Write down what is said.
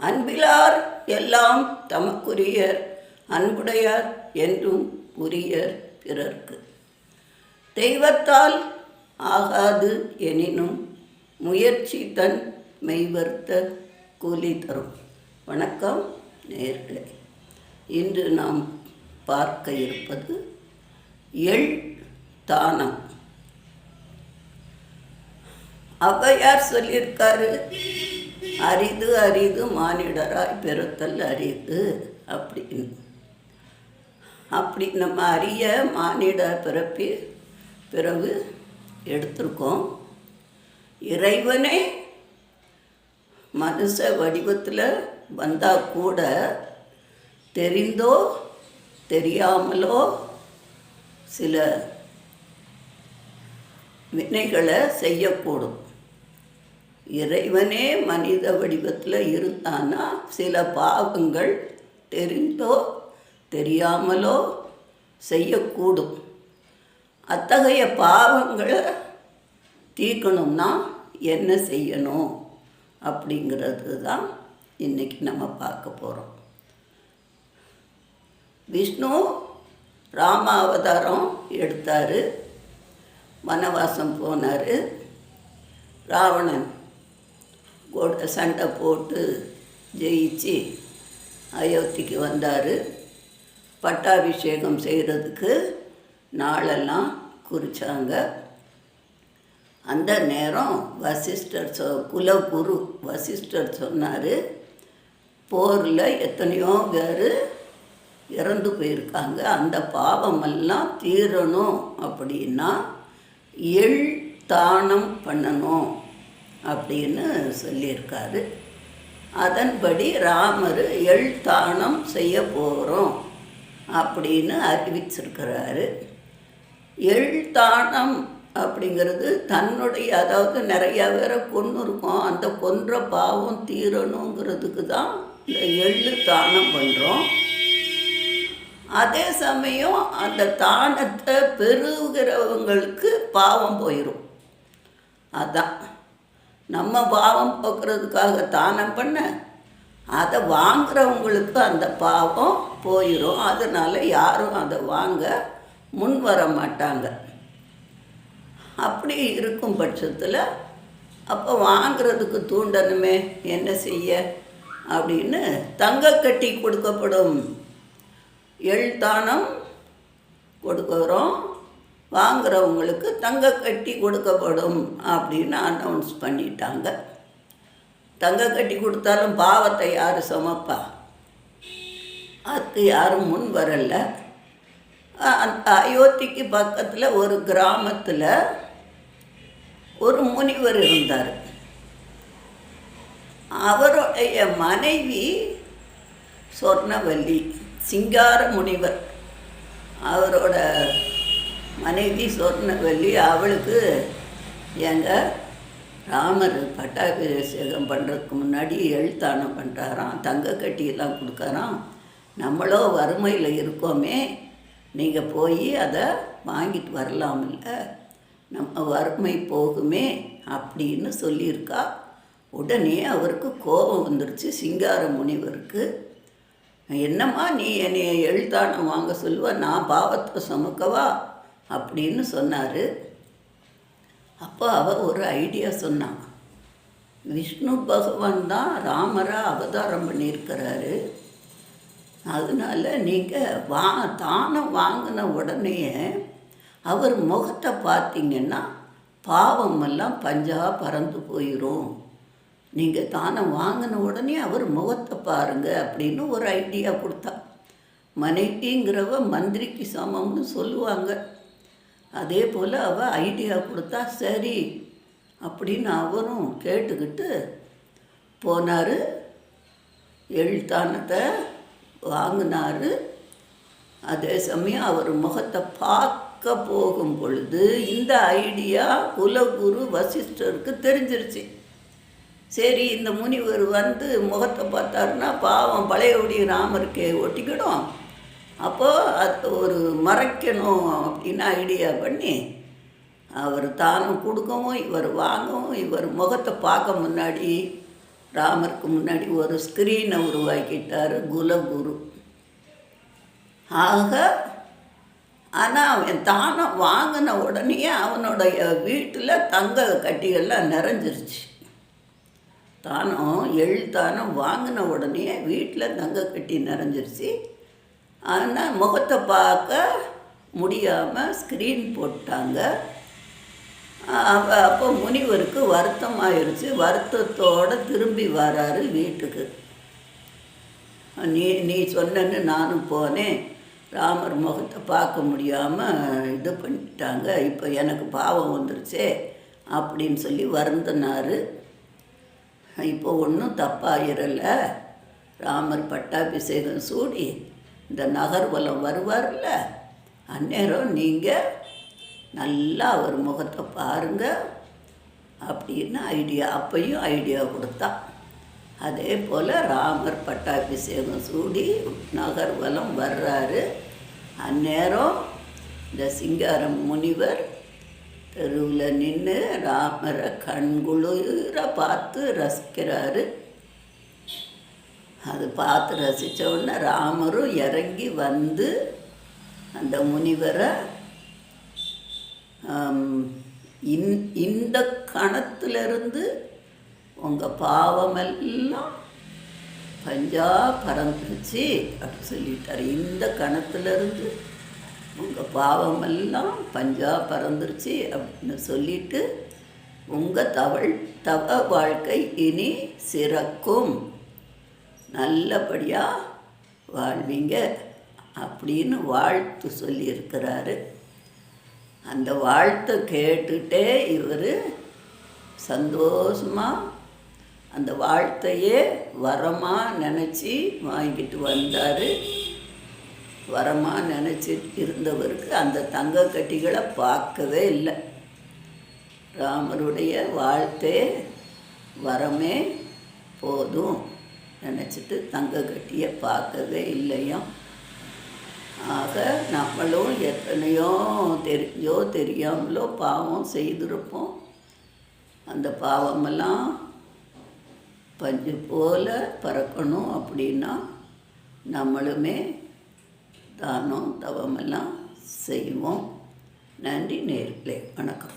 அன்பிலார் எல்லாம் தமக்குரியர் அன்புடையார் என்றும் உரியர் பிறர்க்கு. தெய்வத்தால் ஆகாது எனினும் முயற்சி தன் மெய்வர்த்த கூலி தரும். வணக்கம் நேர்களே. இன்று நாம் பார்க்க இருப்பது எள் தானம். ஔவையார் சொல்லியிருக்காரு அரிது அரிது மானிடராய் பெருத்தல் அரிது. அப்படின்னு அப்படி நம்ம அரிய மானிட பிறப்பி பிறகு எடுத்திருக்கோம். இறைவனே மனுஷ வடிவத்தில் வந்தால் கூட தெரிந்தோ தெரியாமலோ சில வினைகளை செய்யக்கூடும். இறைவனே மனித வடிவத்தில் இருந்தானா சில பாவங்கள் தெரிந்தோ தெரியாமலோ செய்யக்கூடும். அத்தகைய பாவங்களை தீர்க்கணும்னா என்ன செய்யணும்? அப்படிங்கிறது தான் இன்றைக்கி நம்ம பார்க்க போகிறோம் விஷ்ணு ராம அவதாரம் எடுத்தார். வனவாசம் போனார். ராவணன் போட சண்டை போட்டு ஜெயிச்சு அயோத்திக்கு வந்தார். பட்டாபிஷேகம் செய்கிறதுக்கு நாளெல்லாம் குறித்தாங்க அந்த நேரம் வசிஷ்டர் சொ குலகுரு வசிஷ்டர் சொன்னார் போரில் எத்தனையோ பேர் இறந்து போயிருக்காங்க. அந்த பாவமெல்லாம் தீரணும் அப்படின்னா எள் தானம் பண்ணணும். அப்படின்னு சொல்லியிருக்காரு. அதன்படி ராமர் எள் தானம் செய்ய போகிறோம் அப்படின்னு அறிவிச்சிருக்கிறாரு. எழுத்தானம் தானம் அப்படிங்கிறது தன்னுடைய அதாவது நிறையா பேரை கொன்று இருக்கும். அந்த கொன்ற பாவம் தீரணுங்கிறதுக்கு தான் இந்த எள்ளு தானம் பண்ணுறோம் அதே சமயம் அந்த தானத்தை பெறுகிறவங்களுக்கு பாவம் போயிடும் அதான். நம்ம பாவம் போக்குறதுக்காக தானம் பண்ண அதை வாங்குறவங்களுக்கு அந்த பாவம் போயிடும் அதனால் யாரும் அதை வாங்க முன் வர மாட்டாங்க. அப்படி இருக்கும் பட்சத்தில் அப்போ வாங்கிறதுக்கு தூண்டணுமே என்ன செய்ய? அப்படின்னு தங்க கட்டி கொடுக்கப்படும். எழுத்தானம் தானம் கொடுக்குறோம். வாங்குறவங்களுக்கு தங்க கட்டி கொடுக்கப்படும் அப்படின்னு அனௌன்ஸ் பண்ணிட்டாங்க. தங்க கட்டி கொடுத்தாலும் பாவத்தை யார் சுமப்பா? அதுக்கு யாரும் முன் வரலை. அந்த அயோத்திக்கு பக்கத்தில் ஒரு கிராமத்தில் ஒரு முனிவர் இருந்தார். அவருடைய மனைவி சொர்ணவல்லி சிங்கார முனிவர். அவரோட மனைவி சொர்ணவல்லி அவளுக்கு எங்கள் ராமர் பட்டாபிஷேகம் பண்ணுறதுக்கு முன்னாடி எழுத்தானம் பண்ணுறாராம் தங்க கட்டியெல்லாம் கொடுக்கறான் நம்மளோ வறுமையில் இருக்கோமே நீங்கள் போய் அதை வாங்கிட்டு வரலாமில்ல நம்ம வறுமை போகுமே அப்படின்னு சொல்லியிருக்கா. உடனே அவருக்கு கோபம் வந்துருச்சு சிங்கார முனிவருக்கு. என்னம்மா நீ என்னை எழுத்தானம் வாங்க சொல்லுவ? நான் பாவத்தை சுமக்கவா? அப்படின்னு சொன்னார். அப்போ அவ ஒரு ஐடியா சொன்னான் விஷ்ணு பகவான் தான் ராமரா அவதாரம் பண்ணியிருக்கிறாரு. அதனால நீங்கள் வா தானம் வாங்கின உடனேயே அவர் முகத்தை பார்த்தீங்கன்னா பாவமெல்லாம் பஞ்சா பறந்து போயிடும் நீங்கள் தானம் வாங்கின உடனே அவர் முகத்தை பாருங்கள் அப்படின்னு ஒரு ஐடியா கொடுத்தா. மனைவிங்கிறவ மந்திரிக்கு சமம்னு சொல்லுவாங்க. அதே போல் அவள் ஐடியா கொடுத்தா சரி அப்படின்னு அவரும் கேட்டுக்கிட்டு போனார். எழுத்தானத்தை வாங்கினார். அதே சமயம் அவர் முகத்தை பார்க்க போகும் பொழுது இந்த ஐடியா குலகுரு வசிஷ்டருக்கு தெரிஞ்சிருச்சு. சரி இந்த முனிவர் வந்து முகத்தை பார்த்தாருன்னா பாவம் பழையபடி ராமருக்கே ஒட்டிக்கிடும். அப்போது அது ஒரு மறைக்கணும் அப்படின்னு ஐடியா பண்ணி அவர் தானம் கொடுக்கவும் இவர் வாங்கவும் இவர் முகத்தை பார்க்க முன்னாடி ராமருக்கு முன்னாடி ஒரு ஸ்க்ரீனை உருவாக்கிட்டார் குலகுரு. ஆக ஆனால் அவன் தானம் வாங்கின உடனே அவனுடைய வீட்டில் தங்க கட்டிகள்லாம் நிறைஞ்சிருச்சு. தானம் எழுத்தானம் வாங்கின உடனே வீட்டில் தங்க கட்டி நிறைஞ்சிருச்சு. ஆனால் முகத்தை பார்க்க முடியாமல் ஸ்க்ரீன் போட்டாங்க. அப்போ அப்போ முனிவருக்கு வருத்தம் ஆயிடுச்சு வருத்தத்தோடு திரும்பி வராரு வீட்டுக்கு. நீ நீ சொன்னன்னு நானும் போனேன். ராமர் முகத்தை பார்க்க முடியாமல் இது பண்ணிட்டாங்க. இப்போ எனக்கு பாவம் வந்துருச்சே அப்படின்னு சொல்லி வருந்தினார். இப்போ ஒன்றும் தப்பாயிரலை. ராமர் பட்டாபிஷேகம் சூடி இந்த நகர்வலம் வருவார்ல? அந்நேரம் நீங்கள் நல்லா அவர் முகத்தை பாருங்க அப்படின்னு ஐடியா அப்பையும் ஐடியா கொடுத்தா. அதே போல் ராமர் பட்டாபிஷேகம் சூடி நகர்வலம் வர்றாரு. அந்நேரம் இந்த சிங்காரம் முனிவர் தெருவில் நின்று ராமரை கண்குளிர பார்த்து ரசிக்கிறாரு. அது பார்த்து ரசித்த உடனே ராமரும் இறங்கி வந்து அந்த முனிவரை இன் இந் இந்த கணத்திலிருந்து உங்கள் பாவமெல்லாம் பஞ்சா பறந்துருச்சு அப்படி சொல்லிட்டார். இந்த கணத்திலிருந்து உங்கள் பாவமெல்லாம் பஞ்சா பறந்துருச்சு அப்படின்னு சொல்லிட்டு உங்கள் தவள் தவ வாழ்க்கை இனி சிறக்கும். நல்லபடியாக வாழ்வீங்க அப்படின்னு வாழ்த்து சொல்லியிருக்கிறாரு. அந்த வாழ்த்தை கேட்டுட்டே இவர் சந்தோஷமாக அந்த வாழ்த்தையே வரமாக நினச்சி வாங்கிட்டு வந்தார். வரமாக நினச்சி இருந்தவருக்கு அந்த தங்க கட்டிகளை பார்க்கவே இல்லை. ராமருடைய வாழ்த்தே வரமே போதும். நினச்சிட்டு தங்க கட்டியை பார்க்கவே இல்லையாம் ஆக நம்மளும் எத்தனையோ தெரிஞ்சோ தெரியாமலோ பாவம் செய்திருப்போம். அந்த பாவமெல்லாம் பஞ்சு போல் பறக்கணும் அப்படின்னா நம்மளுமே தானம் தவமெல்லாம் செய்வோம். நன்றி நேர்களே. வணக்கம்.